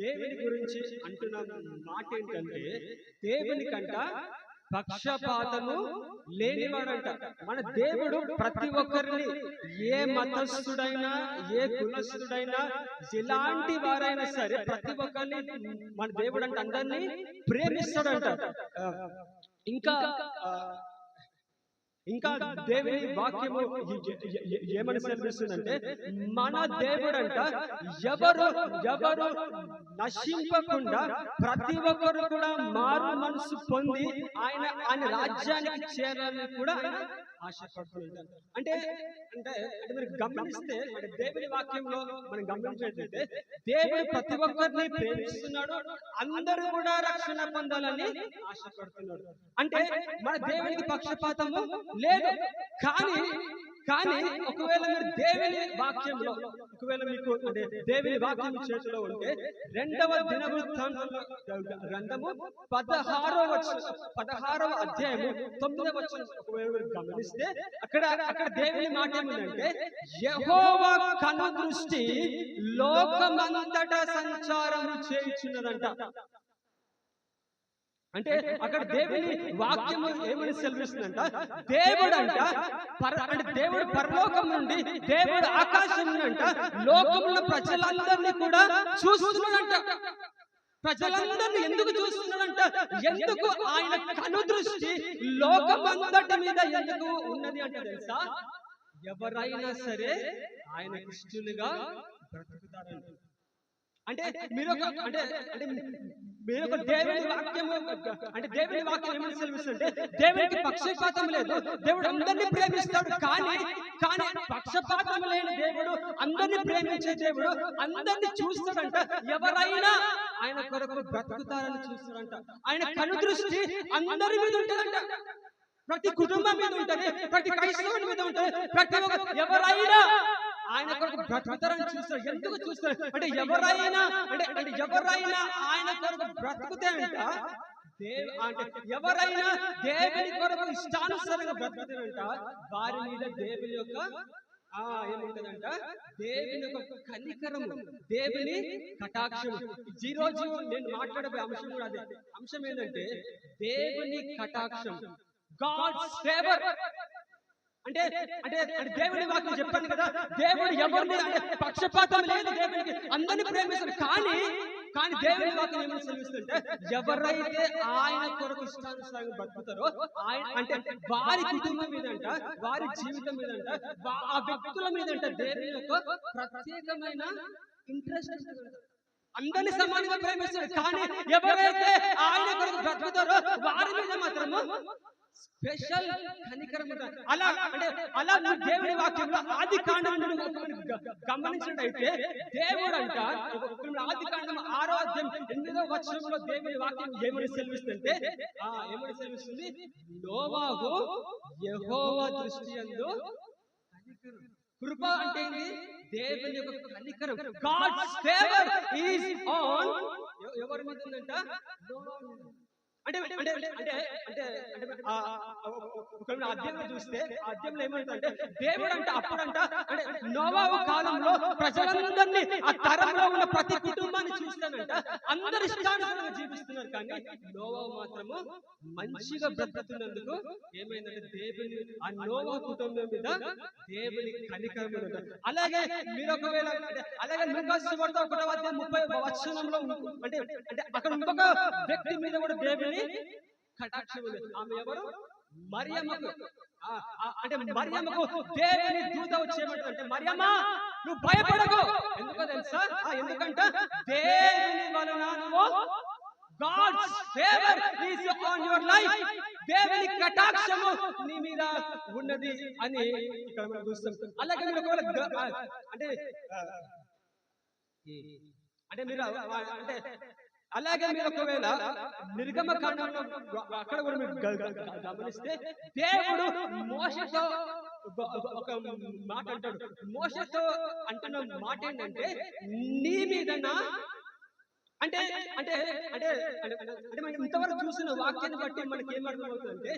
దేవుని గురించి అంటున్న మాట ఏంటంటే దేవుని కంట పక్షపాతము లేనివాడంట. మన దేవుడు ప్రతి ఒక్కరిని ఏ మతస్థుడైనా ఏ కులస్థుడైనా ఎలాంటి వారైనా సరే ప్రతి ఒక్కరిని మన దేవుడు అంటే అందరినీ ప్రేమిస్తాడంట. ఇంకా ఇంకా దేవుని వాక్యము ఏమని సెలవిస్తుందంటే మన దేవుడంట ఎవరు ఎవరు నశింపకుండా ప్రతి ఒక్కరు కూడా మారు మనసు పొంది ఆయన ఆయన రాజ్యానికి చేరాలని కూడా ఆశపడుతుంటారు అంటే అంటే అంటే మీరు గమనిస్తే అంటే దేవుని వాక్యంలో మనం గమనించినట్లయితే దేవుడు ప్రతి ఒక్కరిని ప్రేమిస్తున్నాడు అందరూ కూడా రక్షణ పొందాలని ఆశపడుతున్నాడు. అంటే మన దేవునికి పక్షపాతము లేదు. కానీ కానీ ఒకవేళ మీరు దేవుని వాక్యంలో ఒకవేళ మీకు అంటే దేవుని వాక్యం చేతిలో ఉంటే రెండవ దినవృత్తాంతంలో గ్రంథము పదహారవ వచనం. పదహారవ అధ్యాయము తొమ్మిదవ వచనం. ఒకవేళ మీరు గమనిస్తే అక్కడ అక్కడ దేవుని మాట ఏమిటంటే యెహోవా కను దృష్టి లోకమంతటా సంచారము చేయుచున్నదంట. అంటే అక్కడ దేవుని వాక్యము ఏమని సెలవిస్తుందంట? దేవుడు అంట అంటే దేవుడు పరలోకం నుండి దేవుడు ఆకాశం నుండి అంట లోకంలో ప్రజలందరినీ కూడా చూస్తున్నాడంట. ప్రజలందరినీ ఎందుకు చూస్తున్నాడంట? ఎందుకు ఆయన కను దృష్టి లోకమంతటి మీద ఎందుకు ఉన్నది అంటే తెలుసా? ఎవరైనా సరే ఆయన ఇష్టలుగా బ్రతుకుతారంట. అంటే మీరు అంటే అంటే మీరు ఒక దేవుని వాక్యము అంటే దేవుని వాక్యం ఏమని సెలవిస్తుంటే దేవునికి పక్షపాతం లేదు. దేవుడు అందరినీ ప్రేమిస్తాడు కానీ కానీ పక్షపాతం లేని దేవుడు అందరినీ ప్రేమించే దేవుడు అందరినీ చూస్తాడంట. ఎవరైనా ఆయన కొరకు బ్రతుకుతారని చూస్తాడంట. ఆయన అందరి మీద ఉంటుందంట. ప్రతి కుటుంబం మీద ఉంటది. ప్రతి క్రైస్తవుని మీద ఉంటది. ప్రతి ఒక్క ఎవరైనా ఆయన కొరకు బ్రతుకుతారని చూస్తారు ఎందుకు చూస్తారు అంటే ఎవరైనా అంటే అంటే ఎవరైనా ఆయన కొరకు బ్రతుకుతే అంట అంటే ఎవరైనా దేవుని కొరకు ఇష్టానుసారంగా బ్రతుకుతారంట వారి మీద దేవుని యొక్క ఆ ఏముంటదంట? దేవుని యొక్క కనికరము దేవుని కటాక్షము. ఈ రోజు నేను మాట్లాడే అంశం కూడా అదే. అంశం ఏంటంటే దేవుని కటాక్షం. గాడ్స్ ఫేవర్ అంటే అంటే అంటే దేవుని వాక్యం చెప్పాను కదా దేవుడు ఎవరిని పక్షపాతం లేదు దేవునికి అందరిని ప్రేమిస్తారు కానీ కానీ దేవుని వాక్యం ఏమని సెలవిస్తుంటే ఎవరైతే ఆయన కొరకు ఇష్టానుసారంగా బతుకుతారో ఆయన అంటే వారి కుటుంబం మీదంట వారి జీవితం మీదంట వా- ఆ వ్యక్తుల మీదంట దేవుని యొక్క ప్రత్యేకమైన ఇంట్రెస్ట్ అందరిని సమానంగా ప్రేమిస్తాడు. కానీ ఎవరైతే ఆయన కొరకు బ్రతుకుతారో వారి మీద మాత్రము స్పెషల్ కనికరం. అలా అంటే అలా నువ్వు దేవుని వాక్యంలో ఆది కాండం గమనించినట్టయితే దేవుడు అంట ఆది కాండం ఆరో అధ్యాయం ఎనిమిదో వచనంలో దేవుని వాక్యం ఏమని సెలవిస్తుంటే ఆ ఏమని సెలవిస్తుంది నోవాహు యెహోవా దృష్టి కనికరం. కృప అంటే ఏంటి దేవుని యొక్క కనికరం గాడ్స్ ఫేవర్ ఈజ్ ఆన్ ఎవరి మీద ఉందంట మీద. అంటే అంటే అంటే అంటే అంటే అంటే చూస్తే ఆ అధ్యాయంలో ఏమంటుందంటే దేవుడు అంటే అప్పుడంట అంటే నోవాహు కాలంలో ప్రజలందరినీ ఆ తరంలో ఉన్న ప్రతి కుటుంబాన్ని చూస్తానంట అందరు ఇష్టానుసారంగా జీవిస్తున్నారు. కానీ నోవాహు మాత్రము మంచిగా బ్రతుకుతున్నందుకు ఏమైందంటే దేవుని ఆ నోవా కుటుంబం మీద దేవుని కనికరం అలాగే మీరు ఒకవేళ అలాగే లూకాసు వార్త ఒకటో అధ్యాయం ముప్పై వచనంలో అంటే అంటే అక్కడ ఇంకొక వ్యక్తి మీద కూడా దేవుని కటాక్షం ఉంది ఆమె ఎవరు? మరియమ్మకు. అంటే మరియమ్మకు దేవుని దూత అంటే మరియమ్మ నువ్వు భయపడకు. ఎందుకో తెలుసా? ఎందుకంట దేవుని వలన నువ్వు God's favour is on your life దేవుని కటాక్షము నీ మీద ఉన్నది అని ఇక్కడ మనం చూస్తాం. అలాగే మీరు ఒకవేళ అంటే అంటే మీరు అంటే అలాగే మీరు ఒకవేళ నిర్గమ కాండంలో అక్కడ కూడా మీరు గమనిస్తే దేవుడు మోసతో ఒక మాట అంటాడు. మోసతో అంటున్న మాట ఏంటంటే నీ మీద అంటే అంటే అంటే అంటే అంటే మనం ఇంతవరకు చూసిన వాక్యాన్ని బట్టి మనకి ఏమర్థమవుతుందంటే